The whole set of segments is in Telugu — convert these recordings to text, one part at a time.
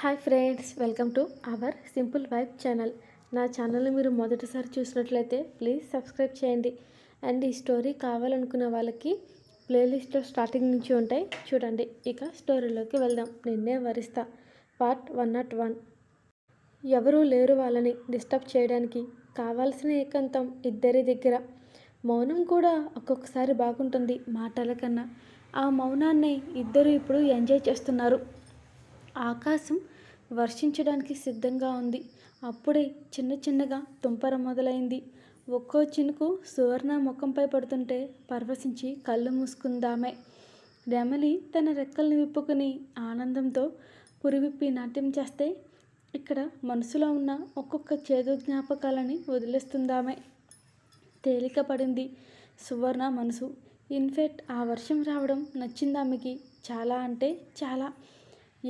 Hi friends welcome to our simple vibe channel. నా ఛానల్ని మీరు మొదటిసారి చూసినట్లయితే ప్లీజ్ సబ్స్క్రైబ్ చేయండి. అండ్ ఈ స్టోరీ కావాలనుకున్న వాళ్ళకి ప్లేలిస్ట్లో స్టార్టింగ్ నుంచి ఉంటాయి. చూడండి ఇక స్టోరీలోకి వెళ్దాం. నిన్నే వరిస్తా. Part one not one. ఎవరూ లేరు వాళ్ళని డిస్టర్బ్ చేయడానికి. కావాల్సిన ఏకాంతం ఇద్దరి దగ్గర. మౌనం కూడా ఒక్కొక్కసారి బాగుంటుంది మాటల కన్నా. ఆ మౌనాన్ని ఇద్దరు ఇప్పుడు ఎంజాయ్ చేస్తున్నారు. ఆకాశం వర్షించడానికి సిద్ధంగా ఉంది. అప్పుడే చిన్న చిన్నగా తుంపర మొదలైంది. ఒక్కో చినుకు సువర్ణ ముఖంపై పడుతుంటే పరవశించి కళ్ళు మూసుకుందామే. రెమలి తన రెక్కల్ని విప్పుకుని ఆనందంతో పురివిప్పి నాట్యం చేస్తే ఇక్కడ మనసులో ఉన్న ఒక్కొక్క చేదు జ్ఞాపకాలని వదిలేస్తుందామే. తేలిక పడింది సువర్ణ మనసు. ఇన్ఫెక్ట్ ఆ వర్షం రావడం నచ్చిందామెకి చాలా అంటే చాలా.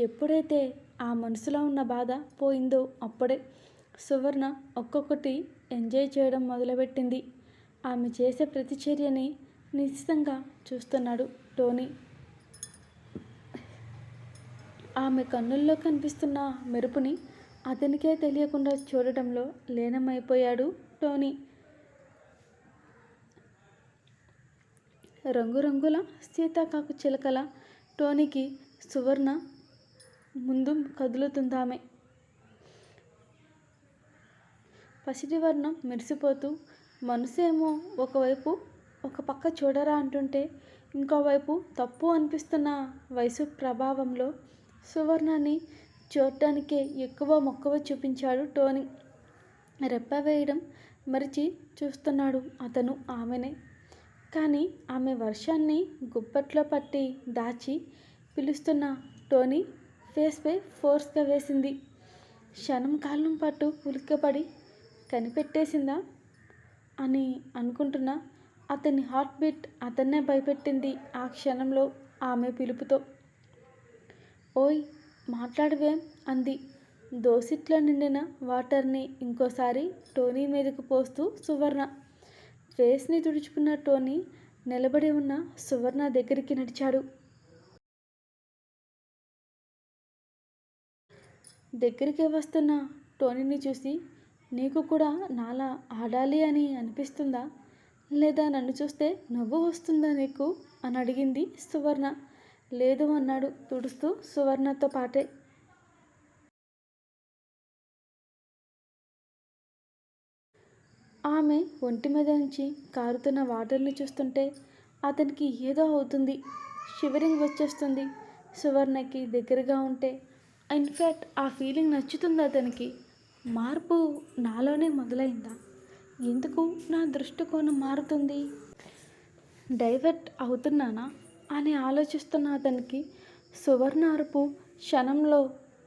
ఎప్పుడైతే ఆ మనసులో ఉన్న బాధ పోయిందో అప్పుడే సువర్ణ ఒక్కొక్కటి ఎంజాయ్ చేయడం మొదలుపెట్టింది. ఆమె చేసే ప్రతిచర్యని నిశ్చితంగా చూస్తున్నాడు టోనీ ఆమె కన్నుల్లో కనిపిస్తున్న మెరుపుని అతనికే తెలియకుండా చూడటంలో లీనమైపోయాడు టోనీ రంగురంగుల సీతాకాకు చిలకల టోనీకి సువర్ణ ముందు కదులుతుందామె. పసిటి వర్ణం మెరిసిపోతూ మనసేమో ఒకవైపు ఒక పక్క చూడరా అంటుంటే ఇంకోవైపు తప్పు అనిపిస్తున్న వయసు ప్రభావంలో సువర్ణాన్ని చూడటానికే ఎక్కువ మొక్కవ చూపించాడు టోనీ. రెప్ప వేయడం మరిచి చూస్తున్నాడు అతను ఆమెనే. కానీ ఆమె వర్షాన్ని గుప్పట్లో పట్టి దాచి పిలుస్తున్న టోనీ ఫేస్పై ఫోర్స్గా వేసింది. క్షణం కాలం పాటు ఉలిక్కపడి కనిపెట్టేసిందా? అని అనుకుంటున్న అతని హార్ట్ బీట్ అతన్నే భయపెట్టింది ఆ క్షణంలో ఆమె పిలుపుతో. ఓయ్ మాట్లాడవేం? అంది. దోసిట్లో నిండిన వాటర్ని ఇంకోసారి టోనీ మీదకు పోస్తూ సువర్ణ. ఫేస్ని తుడుచుకున్న టోనీ నిలబడి ఉన్న సువర్ణ దగ్గరికి నడిచాడు. దగ్గరికి వస్తున్న టోనీని చూసి నీకు కూడా నాలా ఆడాలి అని అనిపిస్తుందా? లేదా నన్ను చూస్తే నవ్వు వస్తుందా నీకు? అని అడిగింది సువర్ణ. లేదు అన్నాడు తుడుస్తూ సువర్ణతో పాటే. ఆమె ఒంటి మీద నుంచి కారుతున్న వాటర్ని చూస్తుంటే అతనికి ఏదో అవుతుంది. షివరింగ్ వచ్చేస్తుంది. సువర్ణకి దగ్గరగా ఉంటే ఇన్ఫ్యాక్ట్ ఆ ఫీలింగ్ నచ్చుతుంది అతనికి మార్పు నాలోనే మొదలైందా? ఎందుకు నా దృష్టికోణం మారుతుంది? డైవర్ట్ అవుతున్నానా అని ఆలోచిస్తున్న అతనికి సువర్ణ అరుపు క్షణంలో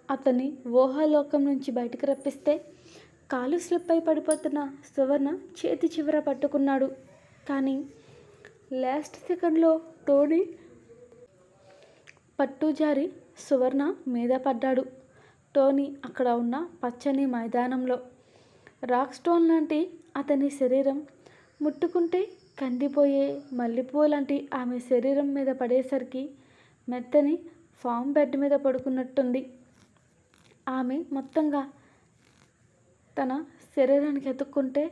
అతని ఊహాలోకం నుంచి బయటకు రప్పిస్తే కాలు స్లిప్ అయి పడిపోతున్న సువర్ణ చేతి చివర పట్టుకున్నాడు. కానీ లాస్ట్ సెకండ్లో టోనీ పట్టు జారి సువర్ణ మీద పడ్డాడు. టోనీ అక్కడ ఉన్న పచ్చని మైదానంలో. రాక్ స్టోన్ లాంటి అతని శరీరం ముట్టుకుంటే కందిపోయే మల్లెపూ లాంటి ఆమె శరీరం మీద పడేసరికి మెత్తని ఫామ్ బెడ్ మీద పడుకున్నట్టుంది. ఆమె మొత్తంగా తన శరీరానికి ఎతుక్కుంటే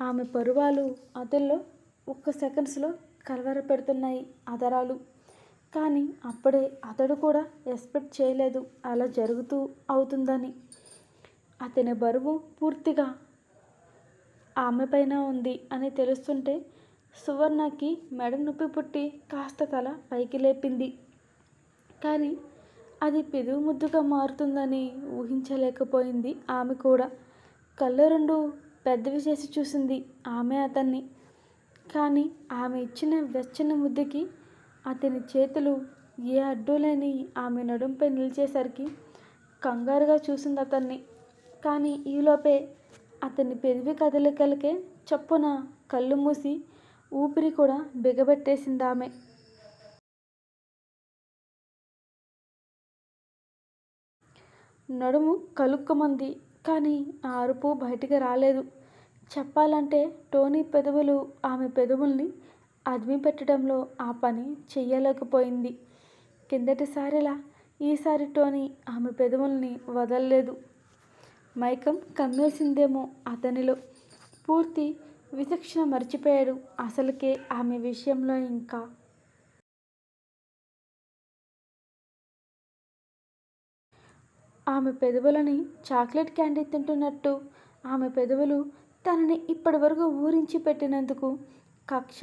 ఆమె పరువాలు అతల్లో ఒక్క సెకండ్స్లో కలవర పెడుతున్నాయి అదరాలు కానీ అప్పుడే అతడు కూడా ఎక్స్పెక్ట్ చేయలేదు అలా జరుగుతూ అవుతుందని. అతని బరువు పూర్తిగా ఆమె పైన ఉంది అని తెలుస్తుంటే సువర్ణకి మెడ నొప్పి పుట్టి కాస్త తల పైకి లేపింది. కానీ అది పెదవు ముద్దుగా మారుతుందని ఊహించలేకపోయింది ఆమె కూడా. కళ్ళు రెండు పెద్దవి చేసి చూసింది ఆమె అతన్ని. కానీ ఆమె ఇచ్చిన వెచ్చని ముద్దుకి అతని చేతులు ఏ అడ్డు లేని ఆమె నడుంపై నిలిచేసరికి కంగారుగా చూసింది అతన్ని. కానీ ఈలోపే అతని పెదవి కదలికలకే చప్పున కళ్ళు మూసి ఊపిరి కూడా బిగబెట్టేసింది ఆమె. నడుము కలుక్కుమంది కానీ ఆ అరుపు బయటికి రాలేదు. చెప్పాలంటే టోనీ పెదవులు ఆమె పెదవుల్ని అదిమి పెట్టడంలో ఆ పని చెయ్యలేకపోయింది. కిందటిసారిలా ఈసారి టోనీ ఆమె పెదవుల్ని వదలలేదు. మైకం కమ్మేసిందేమో అతనిలో. పూర్తి విచక్షణ మర్చిపోయాడు అసలుకే ఆమె విషయంలో ఇంకా. ఆమె పెదవులని చాక్లెట్ క్యాండీ తింటున్నట్టు ఆమె పెదవులు తనని ఇప్పటివరకు ఊరించి పెట్టినందుకు కక్ష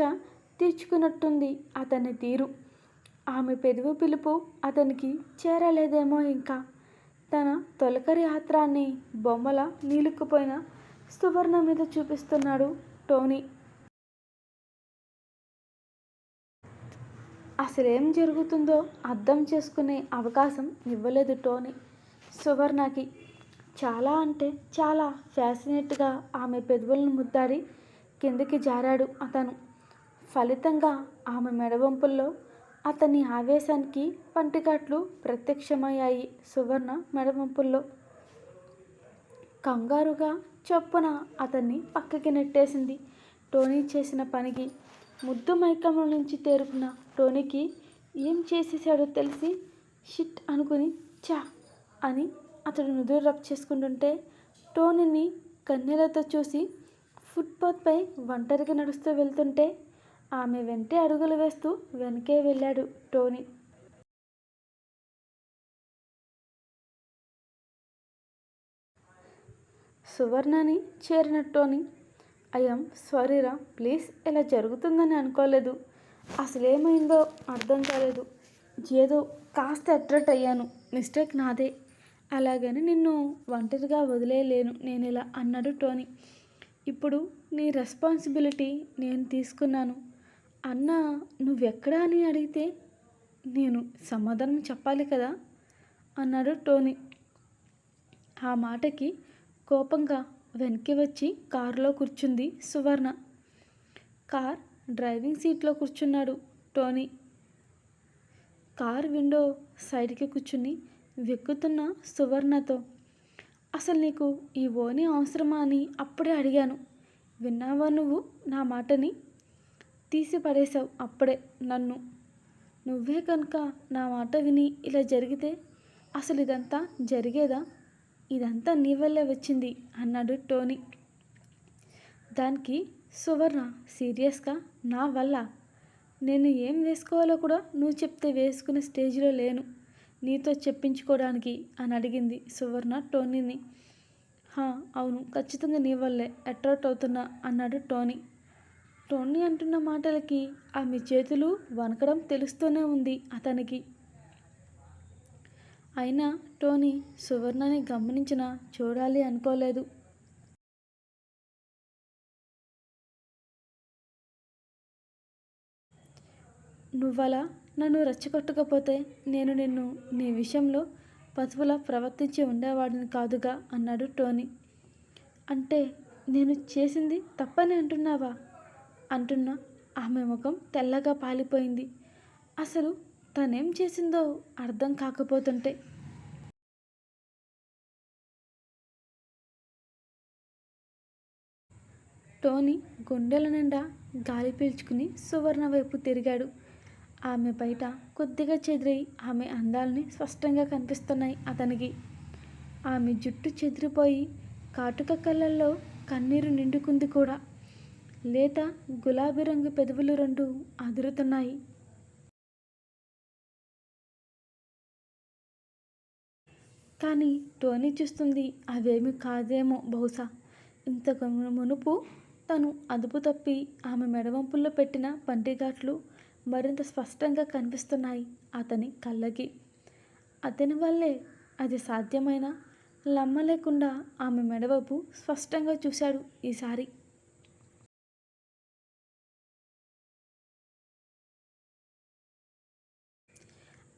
తీర్చుకున్నట్టుంది. అతని తీరు. ఆమె పెదవి పిలుపు అతనికి చేరలేదేమో ఇంకా. తన తొలకరి ఆత్రాన్ని బొమ్మల నీలుక్కుపోయిన సువర్ణ మీద చూపిస్తున్నాడు టోనీ. అసలేం జరుగుతుందో అర్థం చేసుకునే అవకాశం ఇవ్వలేదు టోనీ సువర్ణకి. చాలా అంటే చాలా ఫ్యాసినేట్గా ఆమె పెదవులను ముద్దాడి కిందకి జారాడు అతను. ఫలితంగా ఆమె మెడవంపుల్లో అతని ఆవేశానికి పంటికట్లు ప్రత్యక్షమయ్యాయి సువర్ణ మెడవంపుల్లో. కంగారుగా చొప్పున అతన్ని పక్కకి నెట్టేసింది. టోనీ చేసిన పనికి ముద్దు మైకంలో నుంచి తేరుకున్న టోనీకి ఏం చేసేసాడో తెలిసి షిట్ అనుకుని చా అని అతడు నుదురు రబ్ చేసుకుంటుంటే టోనీని కన్నీళ్ళతో చూసి ఫుట్పాత్పై ఒంటరిగా నడుస్తూ వెళ్తుంటే ఆమె వెంటే అడుగులు వేస్తూ వెనకే వెళ్ళాడు టోనీ. సువర్ణని చేరిన టోనీ అయం సారీరా ప్లీజ్ ఇలా జరుగుతుందని అనుకోలేదు. అసలేమైందో అర్థం కాలేదు. ఏదో కాస్త అట్రాక్ట్ అయ్యాను. మిస్టేక్ నాదే. అలాగని నిన్ను ఒంటరిగా వదిలేయలేను నేను ఇలా అన్నాడు టోనీ. ఇప్పుడు నీ రెస్పాన్సిబిలిటీ నేను తీసుకున్నాను. అన్న నువ్వెక్కడా అని అడిగితే నేను సమాధానం చెప్పాలి కదా? అన్నాడు టోనీ. ఆ మాటకి కోపంగా వెనక్కి వచ్చి కారులో కూర్చుంది సువర్ణ. కార్ డ్రైవింగ్ సీట్లో కూర్చున్నాడు టోనీ. కార్ విండో సైడ్కి కూర్చుని వెక్కుతున్న సువర్ణతో అసలు నీకు ఈ ఓని అవసరమా? అని అప్పుడే అడిగాను. విన్నావా నువ్వు నా మాటని? తీసి పడేశావు అప్పుడే నన్ను. నువ్వే కనుక నా మాట విని ఇలా జరిగితే అసలు ఇదంతా జరిగేదా? ఇదంతా నీ వల్లే వచ్చింది అన్నాడు టోనీ. దానికి సువర్ణ సీరియస్గా నా వల్ల? నేను ఏం వేసుకోవాలో కూడా నువ్వు చెప్తే వేసుకునే స్టేజ్లో లేను. నీతో చెప్పించుకోవడానికి అని అడిగింది సువర్ణ టోనీని. హా అవును ఖచ్చితంగా నీ వల్లే అట్రాక్ట్ అవుతున్నా అన్నాడు టోనీ. టోనీ అంటున్న మాటలకి ఆమె చేతులు వణకడం తెలుస్తూనే ఉంది అతనికి. అయినా టోనీ సువర్ణని గమనించిన చూడాలి అనుకోలేదు. నువ్వలా నన్ను రెచ్చగొట్టకపోతే నేను నిన్ను నీ విషయంలో పశువులా ప్రవర్తించి ఉండేవాడిని కాదుగా అన్నాడు టోనీ. అంటే నేను చేసింది తప్పని అంటున్నావా? అంటున్న ఆమె ముఖం తెల్లగా పాలిపోయింది. అసలు తనేం చేసిందో అర్థం కాకపోతుంటే టోనీ గుండెల నిండా గాలి పీల్చుకుని సువర్ణ వైపు తిరిగాడు. ఆమె బయట కొద్దిగా చెదిరి ఆమె అందాలని స్పష్టంగా కనిపిస్తున్నాయి అతనికి. ఆమె జుట్టు చెదిరిపోయి కాటుక కళ్ళల్లో కన్నీరు నిండుకుంది కూడా. లేత గులాబీ రంగు పెదవులు రెండు అదురుతున్నాయి. కానీ టోనీ చూస్తుంది అవేమి కాదేమో బహుశా. ఇంతకు మునుపు తను అదుపు తప్పి ఆమె మెడవంపుల్లో పెట్టిన పంటిఘాట్లు మరింత స్పష్టంగా కనిపిస్తున్నాయి అతని కళ్ళకి. అతని వల్లే అది సాధ్యమైన లమ్మ లేకుండా ఆమె మెడవపు స్పష్టంగా చూశాడు ఈసారి.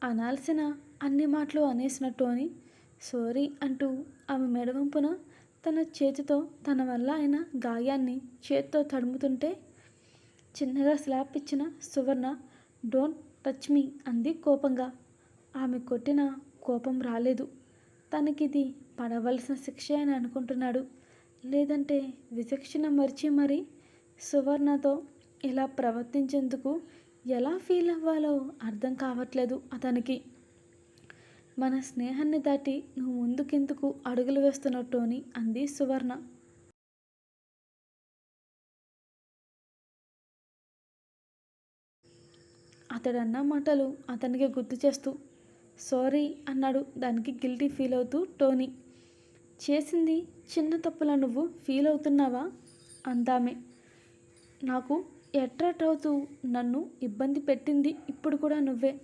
అనాల్సిన అన్ని మాటలు అనేసినట్టు అని సారీ అంటూ ఆమె మెడవంపున తన చేతితో తన వల్ల అయిన గాయాన్ని చేతితో తడుముతుంటే చిన్నగా స్లాప్ ఇచ్చిన సువర్ణ డోంట్ టచ్ మీ అంది కోపంగా. ఆమె కొట్టిన కోపం రాలేదు. తనకిది పడవలసిన శిక్ష అని అనుకుంటున్నాడు. లేదంటే విచక్షణ మరిచి మరి సువర్ణతో ఇలా ప్రవర్తించేందుకు ఎలా ఫీల్ అవ్వాలో అర్థం కావట్లేదు అతనికి. మన స్నేహాన్ని దాటి నువ్వు ముందుకెందుకు అడుగులు వేస్తున్నట్టు టోనీ అంది సువర్ణ. అతడన్న మాటలు అతనికి గుర్తు చేస్తూ సారీ అన్నాడు దానికి గిల్టీ ఫీల్ అవుతూ టోనీ. చేసింది చిన్న తప్పులా నువ్వు ఫీల్ అవుతున్నావా? అందామే. నాకు అట్రాక్ట్ అవుతూ నన్ను ఇబ్బంది పెట్టింది ఇప్పుడు కూడా నువ్వే.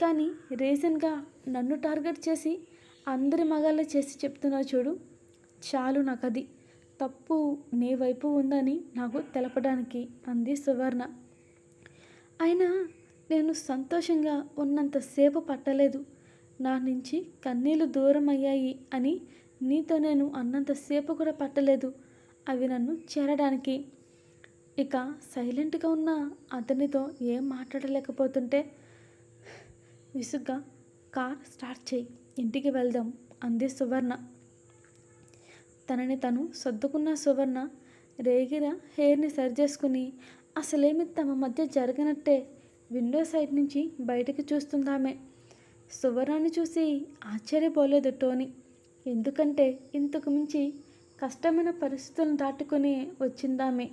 కానీ రీసెంట్గా నన్ను టార్గెట్ చేసి అందరి మగాళ్ళే చేసి చెప్తున్నావు చూడు. చాలు నాకు అది తప్పు నీ వైపు ఉందని నాకు తెలపడానికి అంది సువర్ణ. అయినా నేను సంతోషంగా ఉన్నంతసేపు పట్టలేదు. నా నుంచి కన్నీళ్ళు దూరం అయ్యాయి అని నీతో నేను అన్నంతసేపు కూడా పట్టలేదు. అవి నన్ను చేరడానికి ఇక సైలెంట్గా ఉన్న అతనితో ఏం మాట్లాడలేకపోతుంటే విసుగ్గా కార్ స్టార్ట్ చేయి ఇంటికి వెళ్దాం అంది సువర్ణ. తనని తను సర్దుకున్న సువర్ణ రేగిర హెయిర్ని సరి చేసుకుని అసలేమి తమ మధ్య జరగనట్టే విండో సైడ్ నుంచి బయటకు చూస్తుందామె. సువర్ణని చూసి ఆశ్చర్యపోలేదు టోనీ. ఎందుకంటే ఇంతకు మించి కష్టమైన పరిస్థితులను దాటుకుని వచ్చిందామె.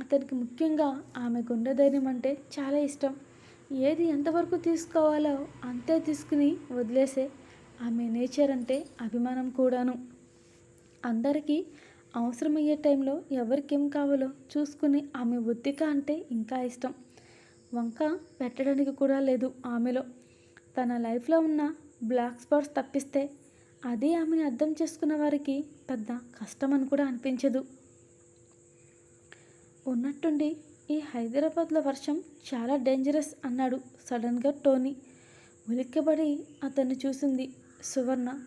అతనికి ముఖ్యంగా ఆమె గుండె ధైర్యం అంటే చాలా ఇష్టం. ఏది ఎంతవరకు తీసుకోవాలో అంతే తీసుకుని వదిలేసే ఆమె నేచర్ అంటే అభిమానం కూడాను. అందరికీ అవసరమయ్యే టైంలో ఎవరికేం కావాలో చూసుకుని ఆమె ఒత్తిక అంటే ఇంకా ఇష్టం. వంక పెట్టడానికి కూడా లేదు ఆమెలో. తన లైఫ్లో ఉన్న బ్లాక్ స్పాట్స్ తప్పిస్తే అది ఆమెను అర్థం చేసుకున్న వారికి పెద్ద కష్టం అని కూడా అనిపించదు. ఉన్నట్టుండి ఈ హైదరాబాద్లో వర్షం చాలా డేంజరస్ అన్నాడు సడన్గా టోనీ. ఉలిక్కబడి అతన్ని చూసింది సువర్ణ.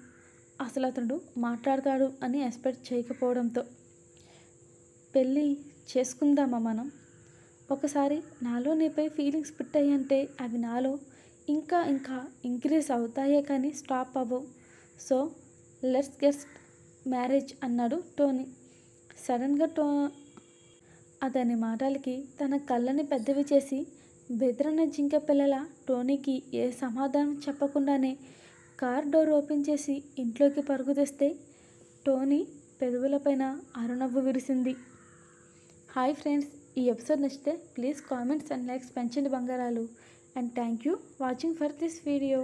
అసలు అతడు మాట్లాడతాడు అని ఎక్స్పెక్ట్ చేయకపోవడంతో పెళ్ళి చేసుకుందామా మనం? ఒకసారి నాలో నీపై ఫీలింగ్స్ పుట్టాయంటే అవి నాలో ఇంకా ఇంకా ఇంక్రీజ్ అవుతాయే కానీ స్టాప్ అవ్వవు సో లెట్స్ గెస్ట్ మ్యారేజ్ అన్నాడు టోనీ. సడన్గా టో అతని మాటలకి తన కళ్ళని పెద్దవి చేసి బెదిరిన జింక పిల్లల టోనీకి ఏ సమాధానం చెప్పకుండానే కార్ డోర్ ఓపెన్ చేసి ఇంట్లోకి పరుగు తెస్తే టోనీ పెదవులపైన అరునవ్వు విరిసింది. హాయ్ ఫ్రెండ్స్ ఈ ఎపిసోడ్ నచ్చితే ప్లీజ్ కామెంట్స్ అండ్ లైక్స్ పెంచండి బంగారాలు. And thank you watching for this video.